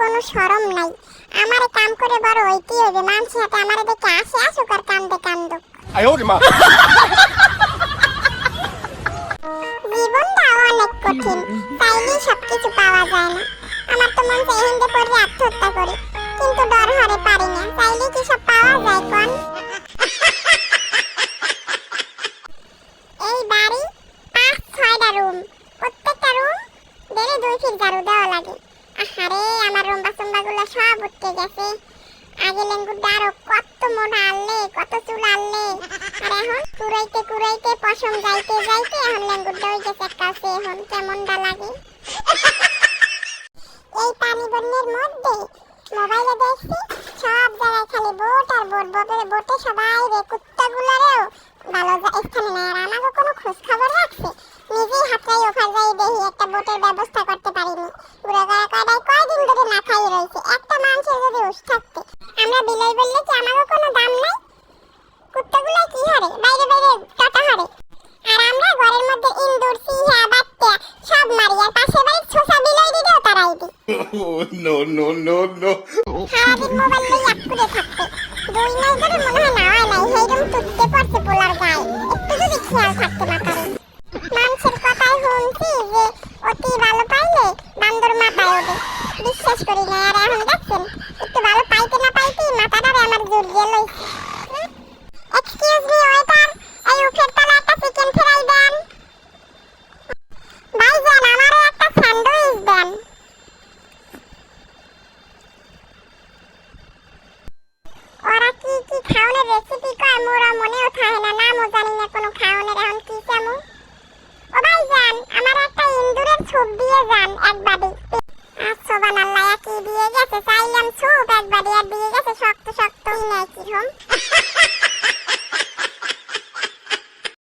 কোনো শরম নাই। আমারে কাম করে বড় ওইটি হইবে। মানছি হাতে আমারে দেখে আসে আসুক আর কান্দে জীবন দাও অনেক কঠিন তাইলেই সবকিছু পাওয়া যায় না। আমার তো মন চাই হিন্দে পড়ে আত্মহত্যা করি কিন্তু ডর হারে পারি না। তাইলে কি সব পাওয়া যায় কোন? এই বাড়ি পাঁচ ছয়টা রুম প্রত্যেকটা রুম দেড়ে দুই ফিট জারু দেওয়া লাগে। আহারে আমার রুম্বা চুম্বাগুলো সব উঠতে গেছে। আগে লেঙ্গুরটা আরও কত মোটা আনলে, কত চুল আনলে। আর এখন কুড়াইতে কুড়াইতে, পশম যাইতে যাইতে এখন লেঙ্গুরটা হয়ে গেছে কাছে এখন কেমনটা লাগে। এই পানি বন্যের মধ্যে মোবাইলে দেখছি, সব জায়গায় খালি বোট আর বোট, বোটের বোটে সবাই রে, কুত্তাগুলোরেও ভালো স্থানে নেয় আর আমাকে কোনো খোঁজ খবর রাখছে? নিজেই হাতটাই ওখানে যাই দেখি, একটা বোটের ব্যবস্থা করতে পারিনি। পুরো গায়ে কয়টাই কয়দিন ধরে না খাই রয়েছে একটা মানুষের যদি উস থাকতে আমরা বিলাই বললে কি আমারও কোনো দাম নাই। কুত্তাগুলো কি হারে? বাইরে বাইরে টাটা হারে। আর আমরা ঘরের মধ্যে ইন্দুর সিহা বাত্তা সব মারি আর পাশে বাড়ির ছোসা বিলাই দিলেও তারাই দিই নো নো নো no! সারাদিন মোবাইল নিয়ে আকুড়ে থাকতে। দুই নাই ধরে মনে খাওনের রেসিপি কয় মোরা মনেও থাকে না নামও জানি না কোনো খাওনের এখন কি চামু ও ভাই জান আমার একটা ইন্দুরের ছুপ দিয়ে যান এক বাড়ি সোবান আল্লাহ কি দিয়ে গেছে? চাইলাম ছুপ এক বাড়ি আর দিয়ে গেছে শক্ত শক্ত নেই হম